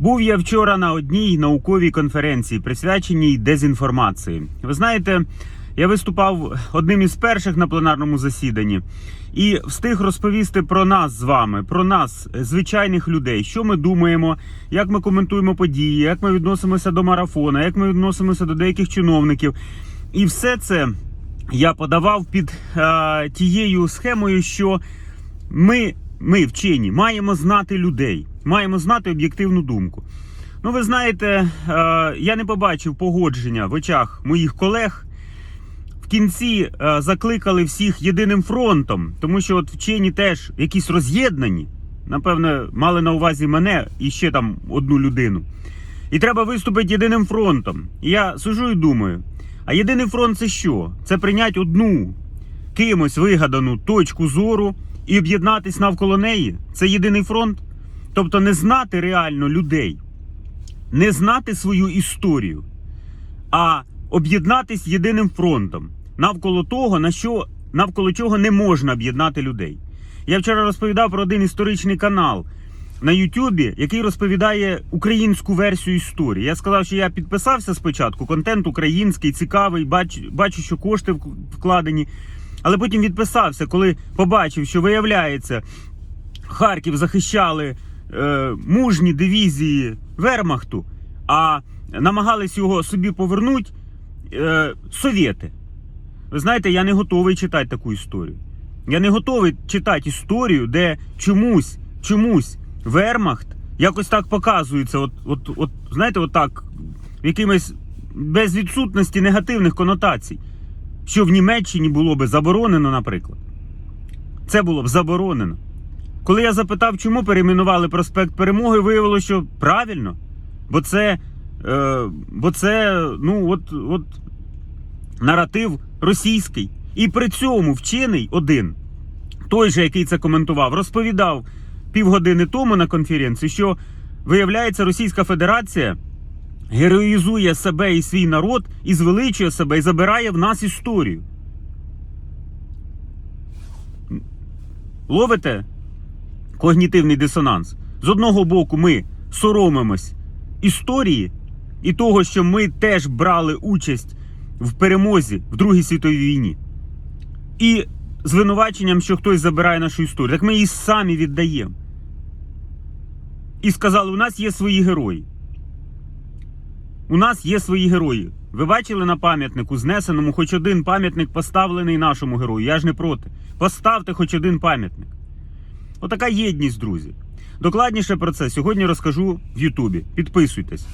Був я вчора на одній науковій конференції, присвяченій дезінформації. Ви знаєте, я виступав одним із перших на пленарному засіданні і встиг розповісти про нас з вами, про нас, звичайних людей, що ми думаємо, як ми коментуємо події, як ми відносимося до марафона, як ми відносимося до деяких чиновників. І все це я подавав під е, тією схемою, що ми, ми, вчені, маємо знати людей, маємо знати об'єктивну думку. Ну, ви знаєте, е, я не побачив погодження в очах моїх колег. В кінці е, закликали всіх єдиним фронтом, тому що от вчені теж якісь роз'єднані. Напевне, мали на увазі мене і ще там одну людину. І треба виступити єдиним фронтом. І я сижу і думаю: а єдиний фронт це що? Це прийняти одну кимось вигадану точку зору і об'єднатись навколо неї. Це єдиний фронт. Тобто не знати реально людей, не знати свою історію, а об'єднатись єдиним фронтом навколо того, на що навколо чого не можна об'єднати людей. Я вчора розповідав про один історичний канал на Ютубі, який розповідає українську версію історії. Я сказав, що я підписався спочатку, контент український, цікавий, бачу, бачу, що кошти вк- вкладені. Але потім відписався, коли побачив, що виявляється, Харків захищали е, мужні дивізії Вермахту, а намагались його собі повернути е, совєти. Ви знаєте, я не готовий читати таку історію. Я не готовий читати історію, де чомусь, чомусь Вермахт якось так показується, от, от, от знаєте, от так, якимось без відсутності негативних конотацій, що в Німеччині було би заборонено, наприклад. Це було б заборонено. Коли я запитав, чому перейменували проспект Перемоги, виявилося, що правильно. Бо це, е, бо це ну, от, от, наратив російський. І при цьому вчений один, той же, який це коментував, розповідав півгодини тому на конференції, що виявляється, Російська Федерація героїзує себе і свій народ, і звеличує себе, і забирає в нас історію. Ловите когнітивний дисонанс? З одного боку, ми соромимось історії і того, що ми теж брали участь в перемозі в Другій світовій війні. І звинуваченням, що хтось забирає нашу історію. Так ми її самі віддаємо. І сказали, у нас є свої герої. У нас є свої герої. Ви бачили на пам'ятнику, знесеному хоч один пам'ятник поставлений нашому герою. Я ж не проти. Поставте хоч один пам'ятник. Отака єдність, друзі. Докладніше про це сьогодні розкажу в Ютубі. Підписуйтесь.